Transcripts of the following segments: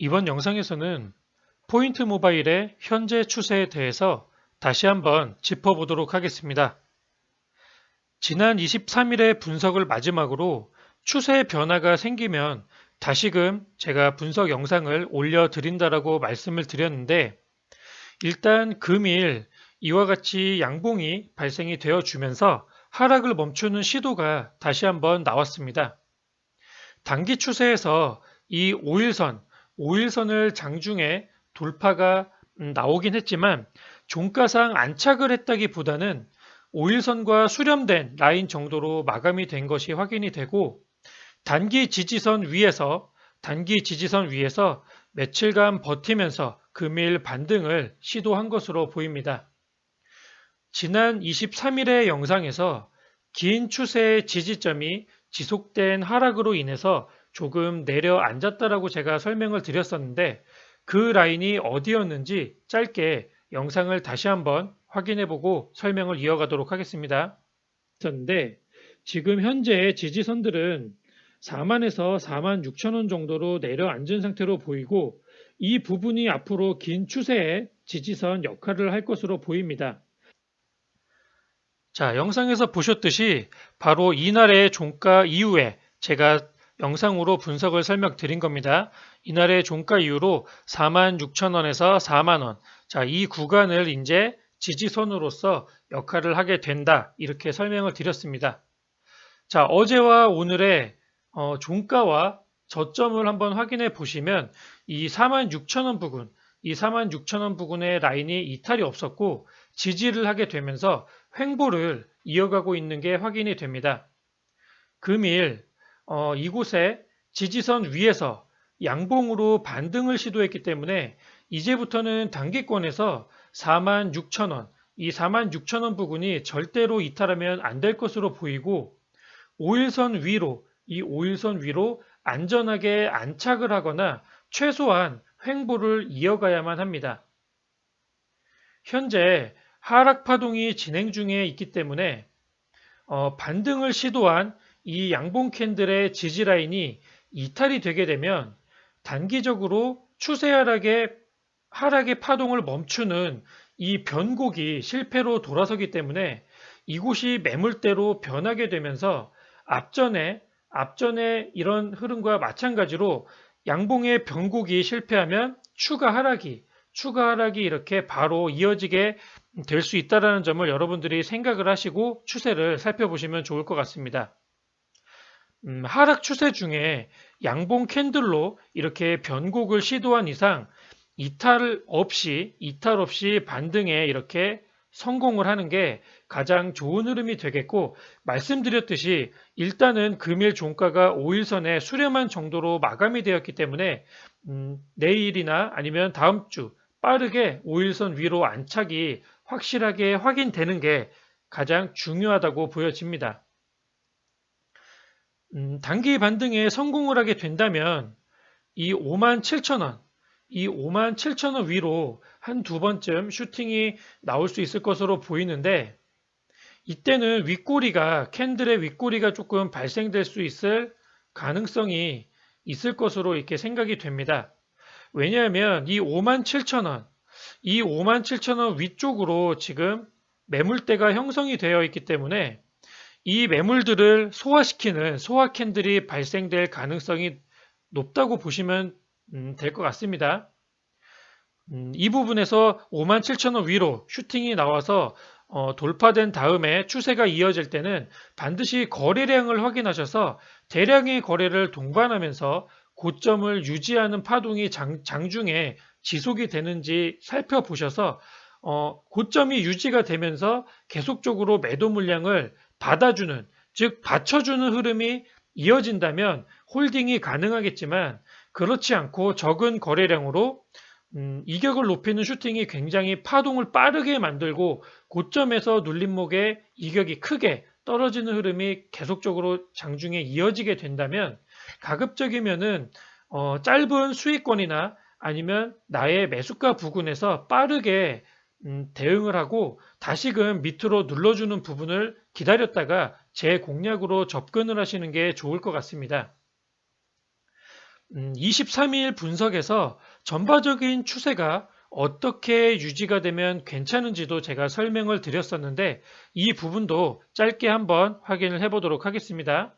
이번 영상에서는 포인트 모바일의 현재 추세에 대해서 다시 한번 짚어보도록 하겠습니다. 지난 23일의 분석을 마지막으로 추세 변화가 생기면 다시금 제가 분석 영상을 올려드린다라고 말씀을 드렸는데 일단 금일 이와 같이 양봉이 발생이 되어 주면서 하락을 멈추는 시도가 다시 한번 나왔습니다. 단기 추세에서 이 5일선, 5일선을 장중에 돌파가 음, 나오긴 했지만 종가상 안착을 했다기보다는 5일선과 수렴된 라인 정도로 마감이 된 것이 확인이 되고 단기 지지선 위에서 단기 지지선 위에서 며칠간 버티면서 금일 반등을 시도한 것으로 보입니다. 지난 23일의 영상에서 긴 추세의 지지점이 지속된 하락으로 인해서 조금 내려앉았다라고 제가 설명을 드렸었는데 그 라인이 어디였는지 짧게 영상을 다시 한번 확인해 보고 설명을 이어가도록 하겠습니다. 근데 지금 현재 지지선들은 4만에서 4만 6천 원 정도로 내려앉은 상태로 보이고 이 부분이 앞으로 긴 추세의 지지선 역할을 할 것으로 보입니다. 자, 영상에서 보셨듯이 바로 이날의 종가 이후에 제가 영상으로 분석을 설명드린 겁니다. 이날의 종가 이후로 46,000원에서 4만원. 자, 이 구간을 이제 지지선으로서 역할을 하게 된다. 이렇게 설명을 드렸습니다. 자, 어제와 오늘의 어, 종가와 저점을 한번 확인해 보시면 이 46,000원 부근, 이 46,000원 부근의 라인이 이탈이 없었고 지지를 하게 되면서 횡보를 이어가고 있는 게 확인이 됩니다. 금일 어, 이곳에 지지선 위에서 양봉으로 반등을 시도했기 때문에 이제부터는 단기권에서 46,000원, 이 46,000원 부근이 절대로 이탈하면 안 될 것으로 보이고 5일선 위로, 이 5일선 위로 안전하게 안착을 하거나 최소한 횡보를 이어가야만 합니다. 현재 하락 파동이 진행 중에 있기 때문에 어, 반등을 시도한 이 양봉 캔들의 지지 라인이 이탈이 되게 되면 단기적으로 추세 하락의 하락의 파동을 멈추는 이 변곡이 실패로 돌아서기 때문에 이곳이 매물대로 변하게 되면서 앞전에 앞전에 이런 흐름과 마찬가지로 양봉의 변곡이 실패하면 추가 하락이 추가 하락이 이렇게 바로 이어지게 될 수 있다는 점을 여러분들이 생각을 하시고 추세를 살펴보시면 좋을 것 같습니다. 음, 하락 추세 중에 양봉 캔들로 이렇게 변곡을 시도한 이상 이탈 없이 이탈 없이 반등에 이렇게 성공을 하는 게 가장 좋은 흐름이 되겠고 말씀드렸듯이 일단은 금일 종가가 5일선에 수렴한 정도로 마감이 되었기 때문에 음, 내일이나 아니면 다음 주 빠르게 5일선 위로 안착이 확실하게 확인되는 게 가장 중요하다고 보여집니다. 음, 단기 반등에 성공을 하게 된다면 이 5만 7천 원, 이 5만 7천 원 위로 한 두 번쯤 슈팅이 나올 수 있을 것으로 보이는데 이때는 윗꼬리가 캔들의 윗꼬리가 조금 발생될 수 있을 가능성이 있을 것으로 이렇게 생각이 됩니다. 왜냐하면 이 5만 7천 원, 이 5만 7천 원 위쪽으로 지금 매물대가 형성이 되어 있기 때문에 이 매물들을 소화시키는 소화 캔들이 발생될 가능성이 높다고 보시면 음, 될 것 같습니다. 음, 이 부분에서 5만 7천 원 위로 슈팅이 나와서 어, 돌파된 다음에 추세가 이어질 때는 반드시 거래량을 확인하셔서 대량의 거래를 동반하면서 고점을 유지하는 파동이 장, 장중에 지속이 되는지 살펴보셔서 어, 고점이 유지가 되면서 계속적으로 매도 물량을 받아주는 즉 받쳐주는 흐름이 이어진다면 홀딩이 가능하겠지만 그렇지 않고 적은 거래량으로 음, 이격을 높이는 슈팅이 굉장히 파동을 빠르게 만들고 고점에서 눌림목에 이격이 크게 떨어지는 흐름이 계속적으로 장중에 이어지게 된다면 가급적이면은 어, 짧은 수익권이나 아니면 나의 매수가 부근에서 빠르게 음, 대응을 하고 다시금 밑으로 눌러주는 부분을 기다렸다가 제 공략으로 접근을 하시는 게 좋을 것 같습니다. 음, 23일 분석에서 전반적인 추세가 어떻게 유지가 되면 괜찮은지도 제가 설명을 드렸었는데 이 부분도 짧게 한번 확인을 해 보도록 하겠습니다.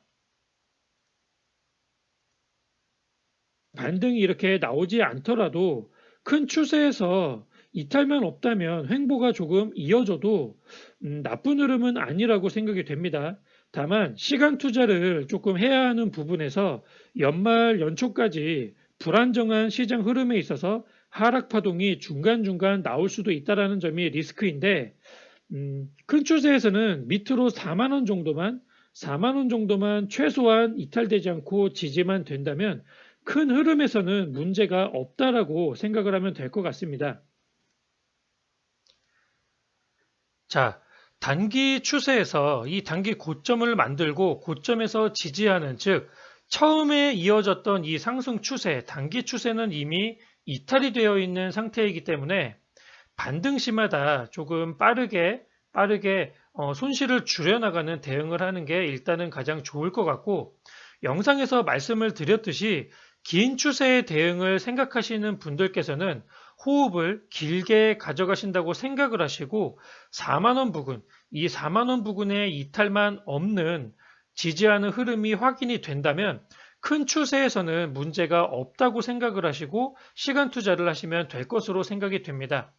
반등이 이렇게 나오지 않더라도 큰 추세에서 이탈만 없다면 횡보가 조금 이어져도 음, 나쁜 흐름은 아니라고 생각이 됩니다. 다만 시간 투자를 조금 해야 하는 부분에서 연말 연초까지 불안정한 시장 흐름에 있어서 하락 파동이 중간중간 나올 수도 있다라는 점이 리스크인데 음, 큰 추세에서는 밑으로 4만 원 정도만 4만 원 정도만 최소한 이탈되지 않고 지지만 된다면 큰 흐름에서는 문제가 없다라고 생각을 하면 될 것 같습니다. 자, 단기 추세에서 이 단기 고점을 만들고 고점에서 지지하는 즉 처음에 이어졌던 이 상승 추세, 단기 추세는 이미 이탈이 되어 있는 상태이기 때문에 반등 시마다 조금 빠르게 빠르게 어, 손실을 줄여나가는 대응을 하는 게 일단은 가장 좋을 것 같고 영상에서 말씀을 드렸듯이 긴 추세의 대응을 생각하시는 분들께서는 호흡을 길게 가져가신다고 생각을 하시고 4만원 부근, 이 4만원 부근의 이탈만 없는 지지하는 흐름이 확인이 된다면 큰 추세에서는 문제가 없다고 생각을 하시고 시간 투자를 하시면 될 것으로 생각이 됩니다.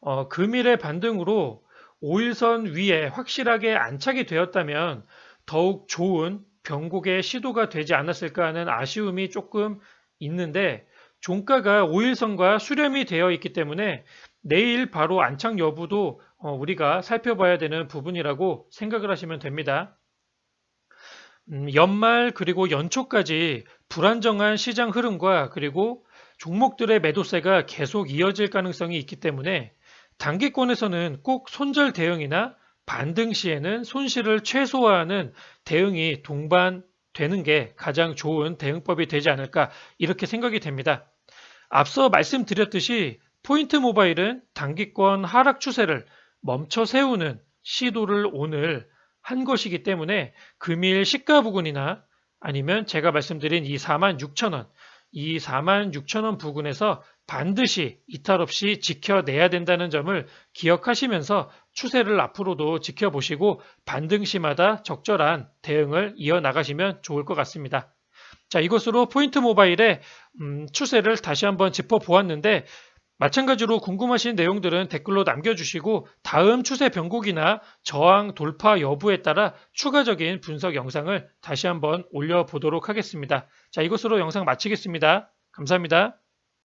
어, 금일의 반등으로 5일선 위에 확실하게 안착이 되었다면 더욱 좋은 변곡의 시도가 되지 않았을까 하는 아쉬움이 조금 있는데 종가가 5일선과 수렴이 되어 있기 때문에 내일 바로 안착 여부도 어, 우리가 살펴봐야 되는 부분이라고 생각을 하시면 됩니다. 음, 연말 그리고 연초까지 불안정한 시장 흐름과 그리고 종목들의 매도세가 계속 이어질 가능성이 있기 때문에 단기권에서는 꼭 손절 대응이나 반등 시에는 손실을 최소화하는 대응이 동반 되는 게 가장 좋은 대응법이 되지 않을까 이렇게 생각이 됩니다. 앞서 말씀드렸듯이 포인트 모바일은 단기권 하락 추세를 멈춰 세우는 시도를 오늘 한 것이기 때문에 금일 시가 부근이나 아니면 제가 말씀드린 이 4만 6천 원, 이 4만 6천 원 부근에서 반드시 이탈 없이 지켜내야 된다는 점을 기억하시면서 추세를 앞으로도 지켜보시고 반등 시마다 적절한 대응을 이어나가시면 좋을 것 같습니다. 자, 이것으로 포인트 모바일의 음, 추세를 다시 한번 짚어보았는데 마찬가지로 궁금하신 내용들은 댓글로 남겨주시고 다음 추세 변곡이나 저항 돌파 여부에 따라 추가적인 분석 영상을 다시 한번 올려보도록 하겠습니다. 자, 이것으로 영상 마치겠습니다. 감사합니다.